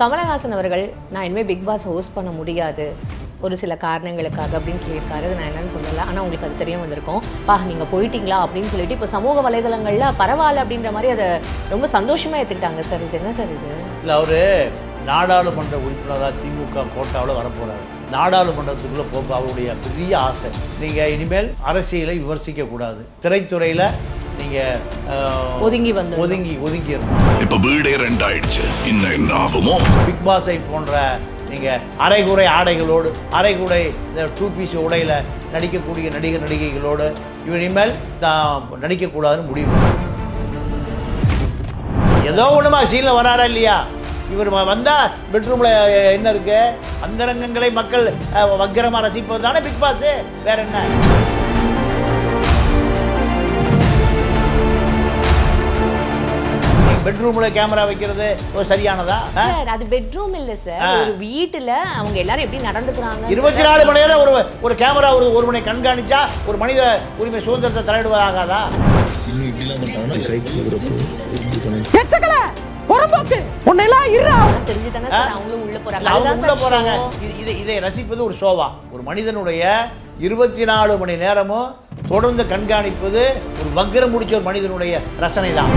கமலஹாசன் அவர்கள் நான் இனிமேல் பிக் பாஸ் ஹோஸ்ட் பண்ண முடியாது. ஒரு சில காரணங்களுக்காக அப்படின்னு சொல்லியிருக்காரு. அது நான் என்னன்னு சொல்லலை. ஆனால் உங்களுக்கு அது தெரிய வந்திருக்கும். பா நீங்கள் போயிட்டீங்களா அப்படின்னு சொல்லிட்டு இப்போ சமூக வலைதளங்களில் பரவாயில்ல அப்படின்ற மாதிரி அதை ரொம்ப சந்தோஷமாக ஏற்றுக்கிட்டாங்க சார். இது என்ன சார் இது? இல்லை அவர் நாடாளுமன்ற உறுப்பினராக திமுக கோட்டாவில் வரப்போகிறார் நாடாளுமன்றத்துக்குள்ளே போக அவருடைய பெரிய ஆசை. நீங்கள் இனிமேல் அரசியலை விமர்சிக்கக்கூடாது திரைத்துறையில் நீங்கள் ஒதுங்கி வந்து ஒதுங்கி ஒதுங்கிடணும். இப்ப வீடே ரெண்டாயிடுச்சு. இன்னும் என்ன ஆகுமோ? பிக் பாஸை போன்ற நீங்கள் அரைகுறை ஆடைகளோடு அரைகுறை இந்த டூ பீஸ் உடையில் நடிக்கக்கூடிய நடிகர் நடிகைகளோடு இவர் இனிமேல் தான் நடிக்கக்கூடாதுன்னு முடிவு. ஏதோ ஒன்றுமா சீனில் வராரா இல்லையா? இவர் வந்தால் பெட்ரூமில் என்ன இருக்கு? அந்தரங்கங்களை மக்கள் அஹ், வக்கிரமா ரசிப்பது தானே பிக் பாஸு வேற என்ன? பெட்ரூமில் கேமரா வைக்கிறது ஒரு சரியானதா? சார் அது பெட்ரூம் இல்லை சார். ஒரு வீட்டில் அவங்க எல்லாரும் எப்படி நடந்துக்கிறாங்க இருபத்தி நாலு மணி நேரம் ஒரு ஒரு கேமரா ஒரு ஒரு மணி கண்காணிச்சா ஒரு மனித உரிமை சுதந்திரத்தை தலையிடுவதாகாதா? இதை ரசிப்பது ஒரு ஷோவா. ஒரு மனிதனுடைய இருபத்தி நாலு மணி நேரமும் தொடர்ந்து கண்காணிப்பது ஒரு வக்கிரம் முடிச்ச ஒரு மனிதனுடைய ரசனை தான்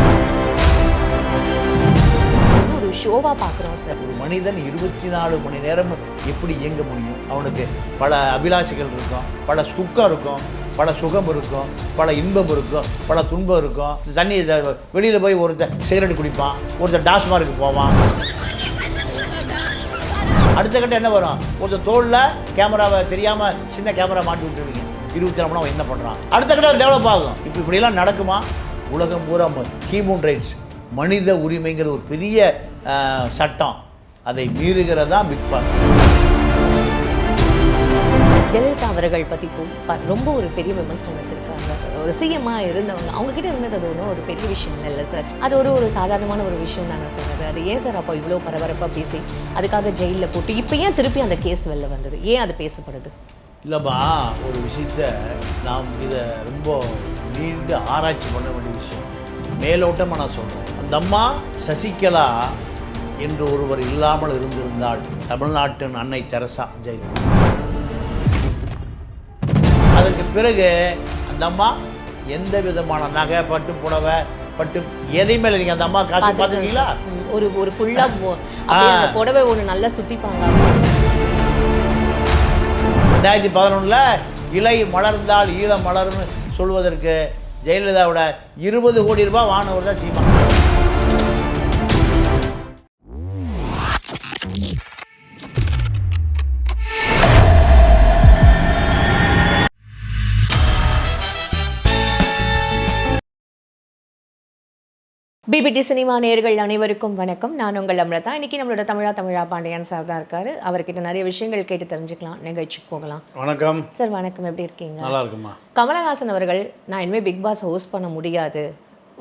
ஷோவாக பார்க்குறோம் சார். ஒரு மனிதன் இருபத்தி நாலு மணி நேரம் எப்படி இயங்க முடியும்? அவனுக்கு பல அபிலாஷைகள் இருக்கும் பல சுக்கம் இருக்கும் பல சுகம் இருக்கும் பல இன்பம் இருக்கும் பல துன்பம் இருக்கும். தண்ணி வெளியில் போய் ஒருத்தர் சிகரெட் குடிப்பான் ஒருத்தர் டாஸ்மார்க்கு போவான். அடுத்த கட்டம் என்ன வரும்? ஒருத்தர் தோளில் கேமராவை தெரியாமல் சின்ன கேமரா மாட்டி விட்டுருவீங்க. இருபத்தி நாலு மணி என்ன பண்ணுறான் அடுத்த கட்டம் டெவலப் ஆகும். இப்போ இப்படியெல்லாம் நடக்குமா? உலகம் பூரா ஹியூமன் ரைட்ஸ். மனித உரிமைங்கிற ஒரு பெரிய சட்டம். அதை மீறுகிறதா பிக் பாஸ் ஜெயலலிதா அவர்கள் பற்றி ரொம்ப ஒரு பெரிய விமர்சனம் வச்சிருக்காங்க. ஒரு சிஎம்மா இருந்தவங்க அவங்க கிட்ட இருந்தது அது ஒன்றும் ஒரு பெரிய விஷயம் இல்லை சார். அது ஒரு ஒரு சாதாரணமான ஒரு விஷயம் தானே சார் அது. அது ஏன் சார் அப்போ இவ்வளோ பரபரப்பாக பேசி அதுக்காக ஜெயிலில் போட்டு இப்போ ஏன் திருப்பி அந்த கேஸ் வெளில வந்தது? ஏன் அது பேசப்படுது? இல்லைம்மா ஒரு விஷயத்த நாம் இதை ரொம்ப நீண்டு ஆராய்ச்சி பண்ண வேண்டிய விஷயம். மேலோட்டமாக நான் சொல்கிறேன் அந்த அம்மா சசிகலா என்று ஒருவர் இல்லாமல் இருந்திருந்தால் தமிழ்நாட்டின் அன்னை தெரசா ஜெயலலிதா. அதற்கு பிறகு அந்த அம்மா எந்த விதமான நகை பட்டு புடவை பட்டு எதையுமே இல்லை. நீங்கள் அந்த அம்மா காசு பார்த்துருக்கீங்களா? ஒரு ஒரு ஃபுல்லாக புடவை ஒன்று நல்லா சுட்டிப்பாங்க ரெண்டாயிரத்தி பதினொன்றில் இலை மலர்ந்தால் ஈழம் மலர்னு சொல்வதற்கு ஜெயலலிதாவோட இருபது கோடி ரூபாய் வாங்கினவர் தான் சீமா பிபிடி சினிமா நேயர்கள் அனைவருக்கும் வணக்கம். நான் உங்கள் அம்ரதா. இன்னைக்கு நம்மளோட தமிழா தமிழா பாண்டியன் சார் தான் இருக்காரு. அவர்கிட்ட நிறைய விஷயங்கள் கேட்டு தெரிஞ்சுக்கலாம். நிகழ்ச்சிக்கு போகலாம். வணக்கம். சார் வணக்கம். எப்படி இருக்கீங்க? நல்லா இருக்குமா கமலஹாசன் அவர்கள் நான் இனிமேல் பிக் பாஸ் ஹோஸ்ட் பண்ண முடியாது.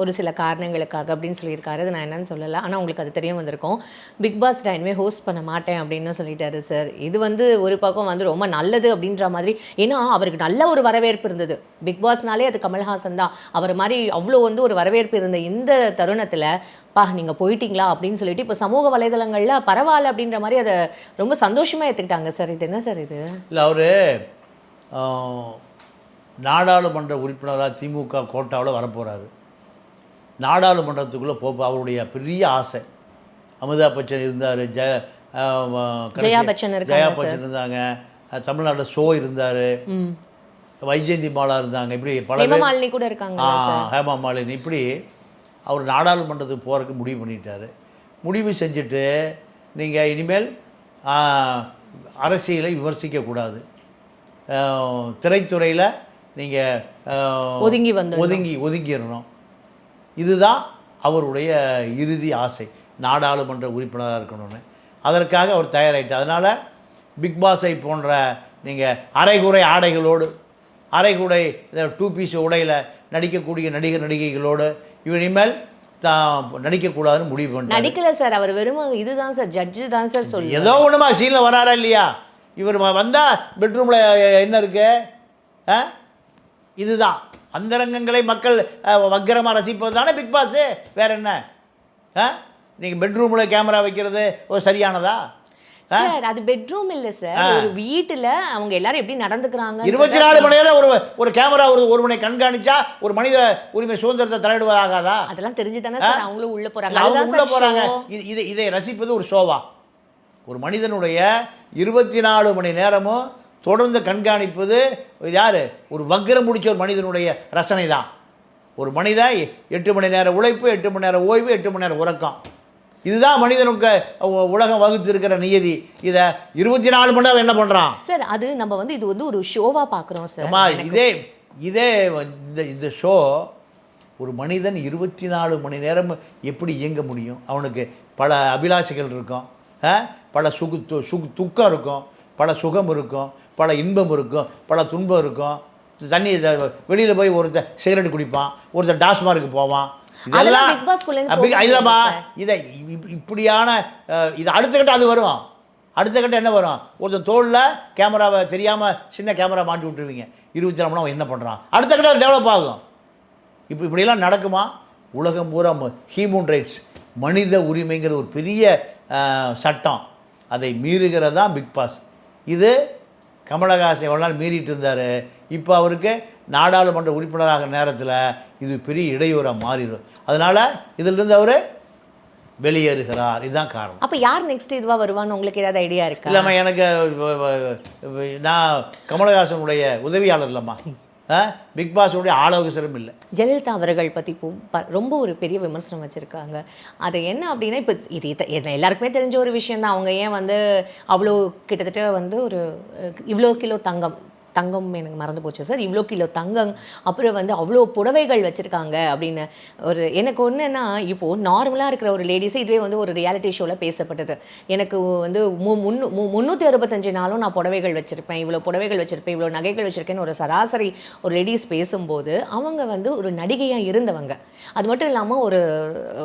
ஒரு சில காரணங்களுக்காக அப்படின்னு சொல்லியிருக்காரு. அது நான் என்னன்னு சொல்லலை. ஆனால் உங்களுக்கு அது தெரிய வந்திருக்கும். பிக் பாஸ் நான் இனிமேல் ஹோஸ்ட் பண்ண மாட்டேன் அப்படின்னு சொல்லிட்டாரு சார் இது வந்து ஒரு பக்கம் வந்து ரொம்ப நல்லது அப்படின்ற மாதிரி. ஏன்னா அவருக்கு நல்ல ஒரு வரவேற்பு இருந்தது. பிக் பாஸ்னாலே அது கமல்ஹாசன் தான். அவர் மாதிரி அவ்வளோ வந்து ஒரு வரவேற்பு இருந்த இந்த தருணத்தில் பா நீங்கள் போயிட்டீங்களா? அப்படின்னு சொல்லிட்டு இப்போ சமூக வலைதளங்களில் பரவாயில்ல அப்படின்ற மாதிரி அதை ரொம்ப சந்தோஷமாக ஏற்றுக்கிட்டாங்க சார் இது என்ன சார் இது? இல்லை அவர் நாடாளுமன்ற உறுப்பினராக திமுக கோட்டாவில் வரப்போகிறாரு நாடாளுமன்றத்துக்குள்ளே போக அவருடைய பெரிய ஆசை. அமிதாப் பச்சன் இருந்தார் கடைசி- ஜெயா பச்சன் ஜெயா. பச்சன் இருந்தாங்க. தமிழ்நாட்டில் ஷோ இருந்தார். வைஜெயந்தி மாலா இருந்தாங்க. இப்படி பல ஹேமமாலினி கூட இருக்காங்க ஹேமா மாலினி. இப்படி அவர் நாடாளுமன்றத்துக்கு போகிறதுக்கு முடிவு பண்ணிட்டாரு. முடிவு செஞ்சுட்டு நீங்கள் இனிமேல் அரசியலை விமர்சிக்கக்கூடாது திரைத்துறையில் நீங்கள் ஒதுங்கி வந்துடணும். ஒதுங்கி ஒதுங்கிடணும். இதுதான் அவருடைய இறுதி ஆசை. நாடாளுமன்ற உறுப்பினராக இருக்கணும்னு. அதற்காக அவர் தயாராகிட்டார் அதனால் பிக் பாஸை போன்ற நீங்கள் அரைகுறை ஆடைகளோடு அரைகுறை டூ பீஸ் உடையில் நடிக்கக்கூடிய நடிகர் நடிகைகளோடு இனிமேல் தான் நடிக்கக்கூடாதுன்னு முடிவு பண்ணிட்டார். நடிக்கல சார். அவர் வெறும் இதுதான் சார். ஜட்ஜு தான் சார் சொல்லு ஏதோ ஒன்றுமா சீனில் வராரா இல்லையா? இவர் வந்தால் பெட்ரூமில் என்ன இருக்கு? இதுதான். அந்தரங்கங்களை மக்கள் வக்கிரமாக ரசிப்பது தானே பிக் பாஸு வேற என்ன? ஆ? நீங்கள் பெட்ரூமில் கேமரா வைக்கிறது ஒரு சரியானதா? சார் அது பெட்ரூம் இல்ல சார். ஒரு வீட்டுல அவங்க எல்லாரும் எப்படி நடந்துக்கிறாங்க இருபத்தி நாலு மணி நேரம் ஒரு ஒரு கேமரா ஒரு ஒருவனை கண்காணிச்சா ஒரு மனித உரிமை சுதந்திரத்தை தலையிடுவதாகாதா அதெல்லாம் தெரிஞ்சு தானே சார் அவங்களும் உள்ள போறாங்க. அவங்க உள்ள போறாங்க. இதை இதை ரசிப்பது ஒரு ஷோவா ஒரு மனிதனுடைய இருபத்தி நாலு மணி நேரமும் தொடர்ந்து கண்காணிப்பது யார்? ஒரு வக்ரம் முடிச்ச ஒரு மனிதனுடைய ரசனை தான் ஒரு மனிதன் எட்டு மணி நேரம் உழைப்பு எட்டு மணி நேரம் ஓய்வு எட்டு மணி நேரம் உறக்கம். இதுதான் மனிதனுக்கு உலகம் வகுத்து இருக்கிற நியதி. இதை இருபத்தி நாலு மணி நேரம் என்ன பண்ணுறான் சார் அது நம்ம வந்து இது வந்து ஒரு ஷோவா பாக்குறோம் சார். இதே இதே இந்த இந்த ஷோ ஒரு மனிதன் இருபத்தி நாலு மணி நேரம் எப்படி இயங்க முடியும்? அவனுக்கு பல அபிலாஷைகள் இருக்கும்? பல சுகு சுகு துக்கம் இருக்கும். பல சுகம் இருக்கும் பல இன்பம் இருக்கும் பல துன்பம் இருக்கும். தண்ணி வெளியில் போய் ஒருத்தன் சிகரெட் குடிப்பான் ஒருத்தன் டாஸ்மார்க்கு போவான். போக இல்லைம்மா. இதை இப்- இப்படியான இது அடுத்த கட்டம் அது வரும். அடுத்த கட்டம் என்ன வரும்? ஒருத்தன் தோளில் கேமராவை தெரியாமல் சின்ன கேமரா மாட்டி விட்டுருவீங்க. இருபத்தி நாலு அவன் என்ன பண்ணுறான் அடுத்த கட்டம் டெவலப் ஆகும். இப்போ இப்படியெல்லாம் நடக்குமா? உலகம் பூரா ஹியூமன் ரைட்ஸ் மனித உரிமைங்கிற ஒரு பெரிய சட்டம். அதை மீறுகிறது பிக் பாஸ் இது கமலஹாசன் எவ்வளோ நாள் மீறிட்டு இருந்தார்? இப்போ அவருக்கு நாடாளுமன்ற உறுப்பினராக நேரத்தில் இது பெரிய இடையூறாக மாறிடும். அதனால் இதிலிருந்து அவர் வெளியேறுகிறார். இதுதான் காரணம். அப்ப யார் நெக்ஸ்ட் இதுவா வருவான்னு உங்களுக்கு ஏதாவது ஐடியா இருக்கா? இல்லைம்மா எனக்கு நான் கமலஹாசனுடைய உதவியாளர் இல்லைம்மா. பிக் பாஸுடைய ஆலோசகரும் இல்லை. ஜெயலலிதா அவர்கள் பற்றி ப- ரொம்ப ஒரு பெரிய விமர்சனம் வச்சுருக்காங்க. அது என்ன அப்படின்னா இப்போ இது இத- எல்லாருக்குமே தெரிஞ்ச ஒரு விஷயம் தான் அவங்க ஏன் வந்து அவ்வளோ கிட்டத்தட்ட வந்து ஒரு இவ்வளோ கிலோ தங்கம் தங்கம் எனக்கு மறந்து போச்சு சார். இவ்வளோ கிலோ தங்கம் அப்புறம் வந்து அவ்வளோ புடவைகள் வச்சுருக்காங்க அப்படின்னு ஒரு எனக்கு ஒன்றுன்னா இப்போது நார்மலாக இருக்கிற ஒரு லேடிஸே இதுவே வந்து ஒரு ரியாலிட்டி ஷோவில் பேசப்பட்டது. எனக்கு வந்து மு முன்னூ மு முந்நூற்றி அறுபத்தஞ்சு நாளும் நான் புடவைகள் வச்சுருப்பேன். இவ்வளோ புடவைகள் வச்சுருப்பேன் இவ்வளோ நகைகள் வச்சுருக்கேன்னு ஒரு சராசரி ஒரு லேடிஸ் பேசும்போது அவங்க வந்து ஒரு நடிகையாக இருந்தவங்க. அது மட்டும் இல்லாமல் ஒரு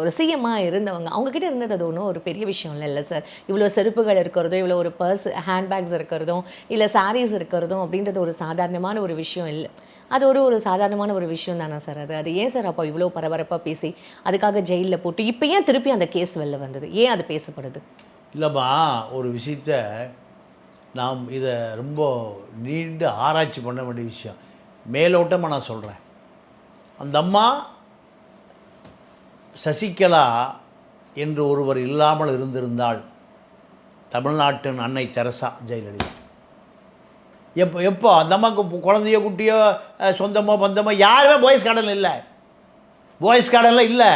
ஒரு சிஎம்மாக இருந்தவங்க. அவங்கக்கிட்ட இருந்தது அது ஒன்றும் ஒரு பெரிய விஷயம் இல்லை இல்லை சார். இவ்வளோ செருப்புகள் இருக்கிறதோ இவ்வளோ ஒரு பர்ஸ் ஹேண்ட்பேக்ஸ் இருக்கிறதும் இல்லை சாரீஸ் இருக்கிறதும் அப்படின்றது ஒரு சாதாரணமான ஒரு விஷயம் இல்லை. அது ஒரு ஒரு சாதாரணமான ஒரு விஷயம் தானே சார் அது? அது ஏன் சார் அப்போ இவ்வளோ பரபரப்பாக பேசி அதுக்காக ஜெயிலில் போட்டு இப்போ ஏன் திருப்பி அந்த கேஸ் வெளில வந்தது? ஏன் அது பேசப்படுது? இல்லைம்மா ஒரு விஷயத்த நாம் இதை ரொம்ப நீண்டு ஆராய்ச்சி பண்ண வேண்டிய விஷயம். மேலோட்டமாக நான் சொல்கிறேன் அந்த அம்மா சசிகலா என்று ஒருவர் இல்லாமல் இருந்திருந்தால் தமிழ்நாட்டின் அன்னை தெரசா ஜெயலலிதா. எப்போ எப்போ? அந்த அம்மாவுக்கு கு- குழந்தையோ குட்டியோ சொந்தமோ பந்தமோ யாருமே பாய்ஸ் கார்டன் இல்லை. பாய்ஸ் கார்டனில் இல்லை.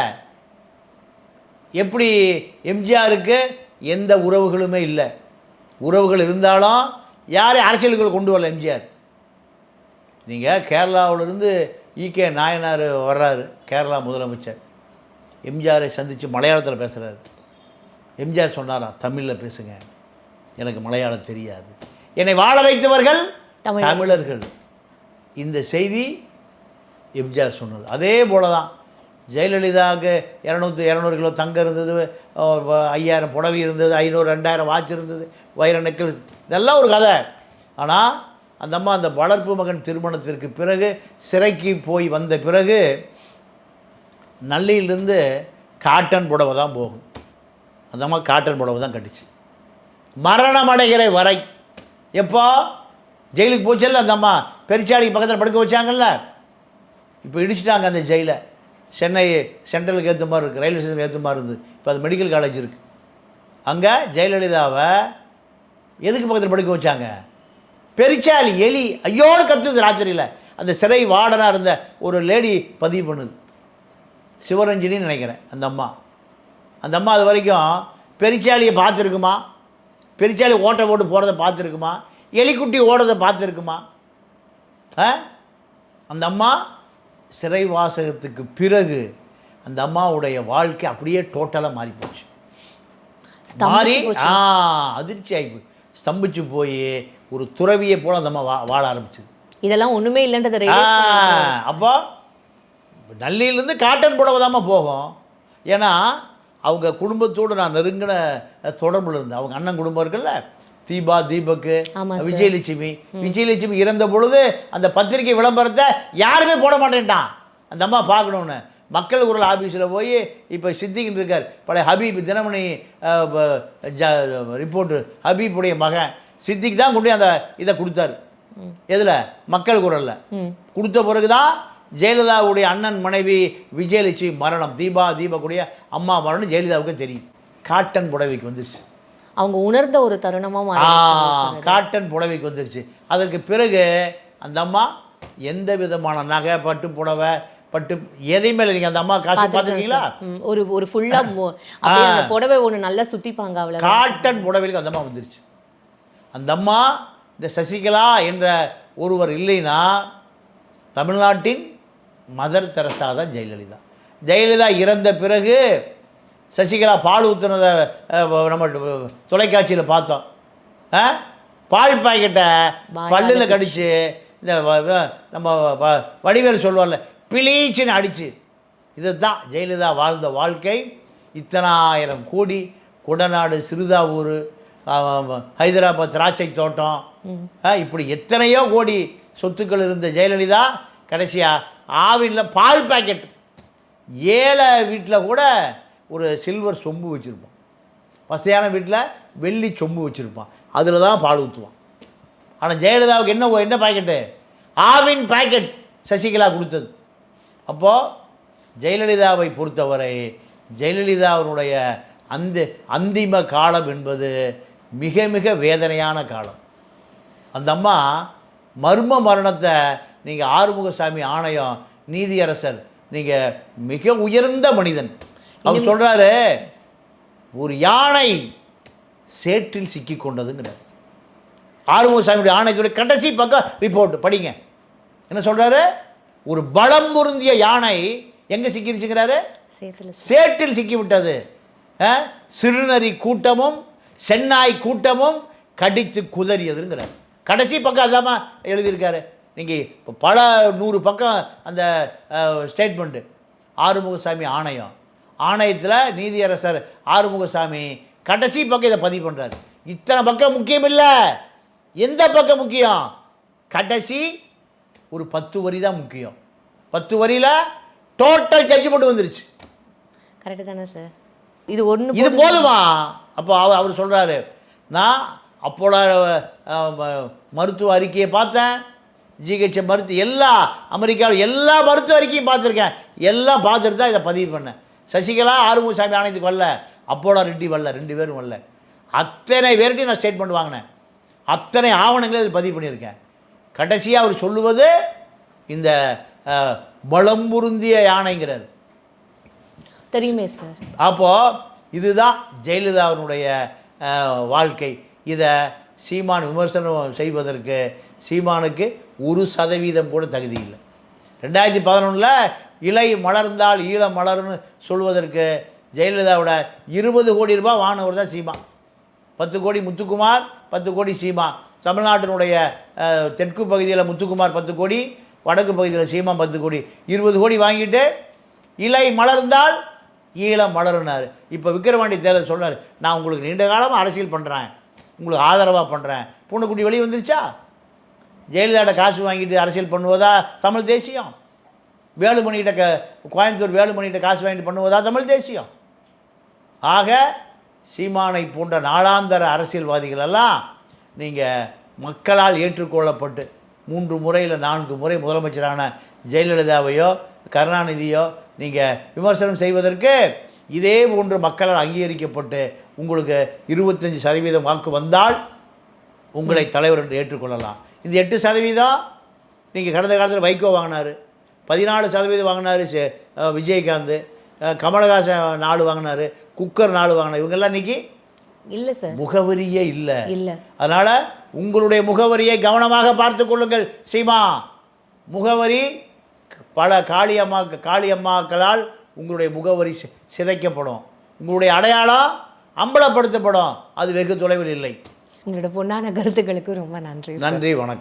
எப்படி எம்ஜிஆருக்கு எந்த உறவுகளுமே இல்லை. உறவுகள் இருந்தாலும் யாரையும் அரசியலுக்குள் கொண்டு வரல எம்ஜிஆர். நீங்கள் கேரளாவிலிருந்து ஈகே நாயனார் வர்றாரு கேரளா முதலமைச்சர். எம்ஜிஆரை சந்தித்து மலையாளத்தில் பேசுகிறாரு எம்ஜிஆர் சொன்னாராம் தமிழில் பேசுங்க. எனக்கு மலையாளம் தெரியாது. என்னை வாழ வைத்தவர்கள் தமிழ். தமிழர்கள். இந்த செய்தி எம்ஜிஆர் சொன்னது. அதே போல தான் ஜெயலலிதாவுக்கு இரநூத்தி இரநூறு கிலோ தங்கம் இருந்தது ஐயாயிரம் புடவை இருந்தது ஐநூறு ரெண்டாயிரம் வாட்ச் இருந்தது வைர நெக்கல் இதெல்லாம் ஒரு கதை. ஆனால் அந்த அம்மா அந்த வளர்ப்பு மகன் திருமணத்திற்கு பிறகு சிறைக்கு போய் வந்த பிறகு நல்லியிலிருந்து காட்டன் புடவை தான் போகும். அந்த அம்மா காட்டன் புடவை தான் கட்டுச்சு. மரணம் அடைகிற வரை எப்போ? ஜெயிலுக்கு போச்சல்ல அந்த அம்மா? பெருச்சாளிக்கு பக்கத்தில் படுக்க வச்சாங்கல்ல? இப்போ இடிச்சிட்டாங்க அந்த ஜெயிலை. சென்னை சென்ட்ரலுக்கு ஏற்ற மாதிரி இருக்குது ரயில்வே ஸ்டேஷனுக்கு ஏற்ற மாதிரி இருக்குது இப்போ அது மெடிக்கல் காலேஜ் இருக்குது அங்கே ஜெயலலிதாவை எதுக்கு பக்கத்தில் படுக்க வச்சாங்க? பெருச்சாளி எலி ஐயோடு கத்துது ராத்திரியில். அந்த சிறை வார்டனாக இருந்த ஒரு லேடி பதிவு பண்ணுது. சிவரஞ்சினின்னு நினைக்கிறேன் அந்த அம்மா. அந்த அம்மா அது வரைக்கும் பெரிச்சாலியை பார்த்துருக்குமா? பெருச்சாளி ஓட்டை போட்டு போகிறத பார்த்துருக்குமா? எலிக்குட்டி ஓடுறதை பார்த்துருக்குமா? ஆ? அந்த அம்மா சிறை வாசகத்துக்கு பிறகு அந்த அம்மாவுடைய வாழ்க்கை அப்படியே டோட்டலாக மாறி போச்சு. மாறி. ஆ அதிர்ச்சி ஆகி ஸ்தம்பிச்சு போய் ஒரு துறவியை போல அந்த அம்மா வா வாழ ஆரம்பிச்சது. இதெல்லாம் ஒண்ணுமே இல்லைன்றதை அப்போ நல்லிலேருந்து காட்டன் புடவை தாம்மா போகும். ஏன்னா அவங்க குடும்பத்தோடு நான் நெருங்கின தொடர்பில் இருந்தேன். அவங்க அண்ணன் குடும்பம் இருக்குல்ல? தீபா தீபக்கு. விஜயலட்சுமி. விஜயலட்சுமி இறந்த பொழுது அந்த பத்திரிகை விளம்பரத்தை யாருமே போட மாட்டேன்ட்டான். அந்த அம்மா பார்க்கணுன்னு மக்கள் குரல் ஆஃபீஸில் போய் இப்போ சித்திக்கிட்டு இருக்கார். பழைய ஹபீப் தினமணி ரிப்போர்ட்டு. ஹபீப்புடைய மகன். சித்திக்கு தான் கொண்டு அந்த இதை கொடுத்தாரு. எதில்? மக்கள் குரலில். கொடுத்த பிறகு தான் ஜெயலலிதாவுடைய அண்ணன் மனைவி விஜயலட்சுமி மரணம். தீபா தீபக்குடைய அம்மா மரணம் ஜெயலலிதாவுக்கு தெரியும். காட்டன் புடவைக்கு வந்துருச்சு. அவங்க உணர்ந்த ஒரு தருணமா ஆ மாறி காட்டன் புடவைக்கு வந்துருச்சு. அதற்கு பிறகு அந்த அம்மா எந்த விதமான நகை பட்டு புடவை பட்டு எதையுமே இல்லை. நீங்கள் அந்த அம்மா காசு பார்த்துருக்கீங்களா? ஒரு ஒரு ஃபுல்லா அப்படியே அந்த புடவை ஒண்ணு நல்லா சுத்திப்பாங்க அவ்வளவு காட்டன் புடவைக்கு அந்த அம்மா வந்துருச்சு. அந்த அம்மா இந்த சசிகலா என்ற ஒருவர் இல்லைன்னா தமிழ்நாட்டின் மதர் தெரசா தான் ஜெயலலிதா. ஜெயலலிதா இறந்த பிறகு சசிகலா பால் ஊற்றுனதை நம்ம தொலைக்காட்சியில் பார்த்தோம்? பால் பாக்கெட்டை பல்லில் கடிச்சு. இந்த நம்ம வடிவேல் சொல்லுவார்ல பிளீச்சுன்னு அடிச்சு. இதுதான் ஜெயலலிதா வாழ்ந்த வாழ்க்கை. இத்தனாயிரம் கோடி குடநாடு சிறுதாவூர் ஹைதராபாத் திராட்சை தோட்டம். இப்படி எத்தனையோ கோடி சொத்துக்கள் இருந்த ஜெயலலிதா கடைசியாக ஆவினில் பால் பாக்கெட். ஏழை வீட்டில் கூட ஒரு சில்வர் சொம்பு வச்சுருப்பான். வசதியான வீட்டில் வெள்ளி சொம்பு வச்சுருப்பான். அதில் தான் பால் ஊற்றுவான் ஆனால் ஜெயலலிதாவுக்கு என்ன என்ன பாக்கெட்டு ஆவின் பாக்கெட் சசிகலா கொடுத்தது. அப்போது ஜெயலலிதாவை பொறுத்தவரை ஜெயலலிதாவினுடைய அந்த அந்திம காலம் என்பது மிக மிக வேதனையான காலம். அந்த அம்மா மர்ம மரணத்தை நீங்கள் ஆறுமுகசாமி ஆணையம் நீதியரசர் நீங்கள் மிக உயர்ந்த மனிதன். அவர் சொல்கிறாரு ஒரு யானை சேற்றில் சிக்கி கொண்டதுங்கிறார். ஆறுமுகசாமியுடைய ஆணையத்துடைய கடைசி பக்கம் ரிப்போர்ட் படிங்க. என்ன சொல்கிறாரு ஒரு பலம் பொருந்திய யானை எங்கே சிக்கிருச்சுங்கிறாரு? சேற்றில் சிக்கிவிட்டது. அஹ், சிறுநரி கூட்டமும் சென்னாய் கூட்டமும் கடித்து குதறியதுங்கிறார். கடைசி பக்கம் அதாம எழுதியிருக்காரு. நீங்கள் இப்போ பல நூறு பக்கம் அந்த ஸ்டேட்மெண்ட்டு ஆறுமுகசாமி ஆணையம். ஆணையத்தில் நீதியரசர் ஆறுமுகசாமி கடைசி பக்கம் இதை பதிவு பண்ணுறாரு இத்தனை பக்கம் முக்கியம் இல்லை. எந்த பக்கம் முக்கியம்? கடைசி ஒரு பத்து வரி தான் முக்கியம். பத்து வரியில் டோட்டல் ஜட்ஜ்மெண்ட் வந்துருச்சு. கரெக்ட் தானே சார் இது ஒண்ணு இது போதும். அப்போ அவர் அவர் சொல்கிறாரு நான் அப்போலோ மருத்துவ அறிக்கையை பார்த்தேன். ஜிஹெச் மருத்துவ எல்லா அமெரிக்காவில் எல்லா மருத்துவ அறிக்கையும் பார்த்துருக்கேன். எல்லாம் பார்த்துட்டு தான் இதை பதிவு பண்ணேன். சசிகலா ஆறுமுகசாமி ஆணையத்துக்கு வரல. அப்போலோ ரெட்டி வரல. ரெண்டு பேரும் வரல. அத்தனை பேர்கிட்டையும் நான் ஸ்டேட்மெண்ட் வாங்கினேன். அத்தனை ஆவணங்களை இதில் பதிவு பண்ணியிருக்கேன். கடைசியாக அவர் சொல்லுவது இந்த பலம் பொருந்திய யானைங்கிறார். தெரியுமே சார் அப்போது இதுதான் ஜெயலலிதாவினுடைய அஹ், வாழ்க்கை. இதை சீமான் விமர்சனம் செய்வதற்கு சீமானுக்கு ஒரு சதவீதம் கூட தகுதி இல்லை. ரெண்டாயிரத்தி பதினொன்றில் இலை மலர்ந்தால் ஈழம் மலர்னு சொல்வதற்கு ஜெயலலிதாவோட இருபது கோடி ரூபாய் வாங்கினவர் தான் சீமா. பத்து கோடி முத்துக்குமார் பத்து கோடி சீமா. தமிழ்நாட்டினுடைய தெற்கு பகுதியில் முத்துக்குமார் பத்து கோடி வடக்கு பகுதியில் சீமா பத்து கோடி. இருபது கோடி வாங்கிட்டு இலை மலர்ந்தால் ஈழம் மலர்னார். இப்போ விக்கிரவாண்டி தேர்தல் சொன்னார் நான் உங்களுக்கு நீண்ட காலமாக அரசியல் பண்ணுறேன் உங்களுக்கு ஆதரவாக பண்ணுறேன் பூனைக்குட்டி வெளியே வந்துருச்சா? ஜெயலலிதாட்ட காசு வாங்கிட்டு அரசியல் பண்ணுவதா தமிழ் தேசியம்? வேலுமணிகிட்ட க கோயம்புத்தூர் வேலுமணிகிட்ட காசு வாங்கிட்டு பண்ணுவதா தமிழ் தேசியம்? ஆக சீமானை போன்ற நாளாந்தர அரசியல்வாதிகள் எல்லாம் நீங்கள் மக்களால் ஏற்றுக்கொள்ளப்பட்டு மூன்று முறையில் நான்கு முறை முதலமைச்சரான ஜெயலலிதாவையோ கருணாநிதியோ நீங்கள் விமர்சனம் செய்வதற்கு இதே போன்று மக்களால் அங்கீகரிக்கப்பட்டு உங்களுக்கு இருபத்தஞ்சி சதவீதம் வாக்கு வந்தால் உங்களை தலைவர் என்று ஏற்றுக்கொள்ளலாம். இந்த எட்டு சதவீதம் நீங்கள் கடந்த காலத்தில் வைகோ வாங்கினார். பதினாலு சதவீதம் வாங்கினார் விஜயகாந்த். கமலஹாசன் நாலு வாங்கினார். குக்கர் நாலு வாங்கினார். இவங்கெல்லாம் இன்னைக்கு இல்ல சார் முகவரியே இல்லை. இல்ல. அதனால் உங்களுடைய முகவரியை கவனமாக பார்த்து கொள்ளுங்கள். சீமா முகவரி பல காளியம்மா காளியம்மாக்களால் உங்களுடைய முகவரி சிதைக்கப்படும். உங்களுடைய அடையாளம் அம்பலப்படுத்தப்படும். அது வெகு தொலைவில் இல்லை. உங்களோட பொன்னான கருத்துக்களுக்கு ரொம்ப நன்றி நன்றி வணக்கம்.